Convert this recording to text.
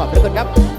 ความทุกคนครับ